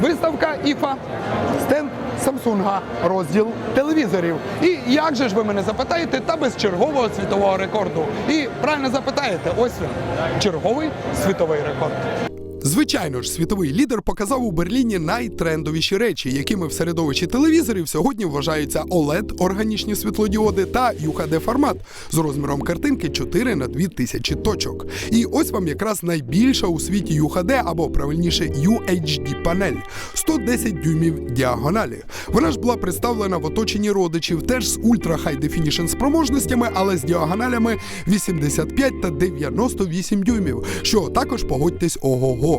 Виставка ІФА, стенд Самсунга, розділ телевізорів. І як же ж ви мене запитаєте, та без чергового світового рекорду? І правильно запитаєте, ось він черговий світовий рекорд. Звичайно ж, світовий лідер показав у Берліні найтрендовіші речі, якими в середовищі телевізорів сьогодні вважаються OLED, органічні світлодіоди та UHD формат з розміром картинки 4 на 2000 точок. І ось вам якраз найбільша у світі UHD, або правильніше UHD панель 110 дюймів діагоналі. Вона ж була представлена в оточенні родичів, теж з ультра high definition спроможностями, але з діагоналями 85 та 98 дюймів, що також погодьтесь ого-го.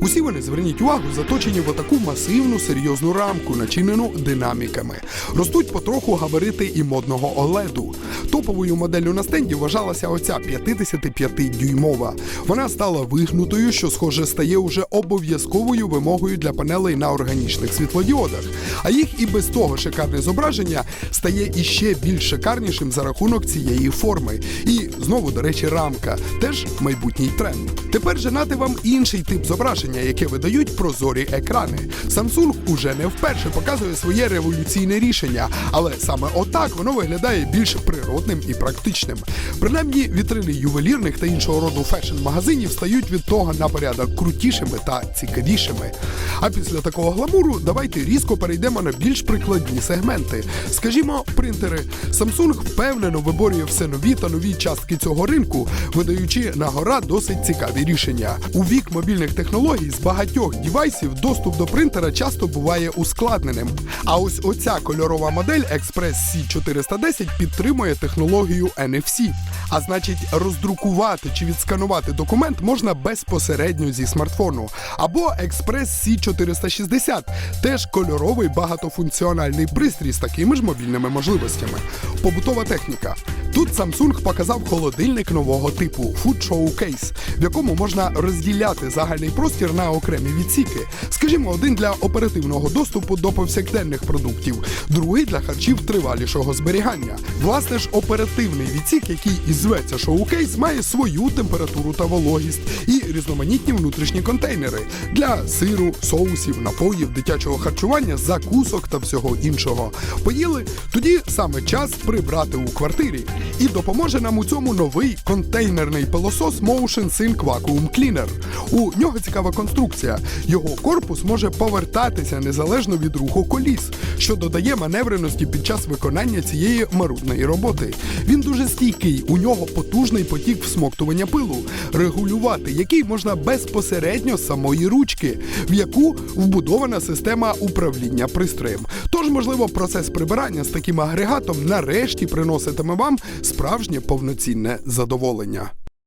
Усі вони зверніть увагу, заточені в отаку масивну серйозну рамку, начинену динаміками. Ростуть потроху габарити і модного OLED. Топовою моделлю на стенді вважалася оця 55-дюймова. Вона стала вигнутою, що схоже стає уже обов'язковою вимогою для панелей на органічних світлодіодах. А їх і без того шикарне зображення стає іще більш шикарнішим за рахунок цієї форми. І знову, до речі, рамка теж майбутній тренд. Тепер же нати вам інший тип зображення, яке видають прозорі екрани. Samsung уже не вперше показує своє революційне рішення, але саме отак воно виглядає більш природним і практичним. Принаймні, вітрини ювелірних та іншого роду фешн-магазинів стають від того на порядок крутішими та цікавішими. А після такого гламуру давайте різко перейдемо на більш прикладні сегменти. Скажімо, принтери. Samsung впевнено виборює все нові та нові частки цього ринку, видаючи на гора досить цікаві рішення. У вік мобільних технологій з багатьох дівайсів доступ до принтера часто буває ускладненим. А ось оця кольорова модель Express C410 підтримує технологію NFC. А значить, роздрукувати чи відсканувати документ можна безпосередньо зі смартфону. Або Express C460 теж кольоровий багатофункціональний пристрій з такими ж мобільними можливостями. Побутова техніка. Тут Samsung показав холодильник нового типу Food Showcase, в якому можна розділяти загальний простір на окремі відсіки. Скажімо, один для оперативного доступу до повсякденних продуктів, другий для харчів тривалішого зберігання. Власне ж, оперативний відсік, який і зветься Showcase, має свою температуру та вологість і різноманітні внутрішні контейнери для сиру, соусів, напоїв, дитячого харчування, закусок та всього іншого. Поїли? Тоді саме час прибрати у квартирі. І допоможе нам у цьому новий контейнерний пилосос Motion Sync Vacuum Cleaner. У нього цікава конструкція. Його корпус може повертатися незалежно від руху коліс, що додає маневреності під час виконання цієї марудної роботи. Він дуже стійкий, у нього потужний потік всмоктування пилу, регулювати який можна безпосередньо з самої ручки, в яку вбудована система управління пристроєм. Тож, можливо, процес прибирання з таким агрегатом нарешті приноситиме вам справжнє повноцінне задоволення.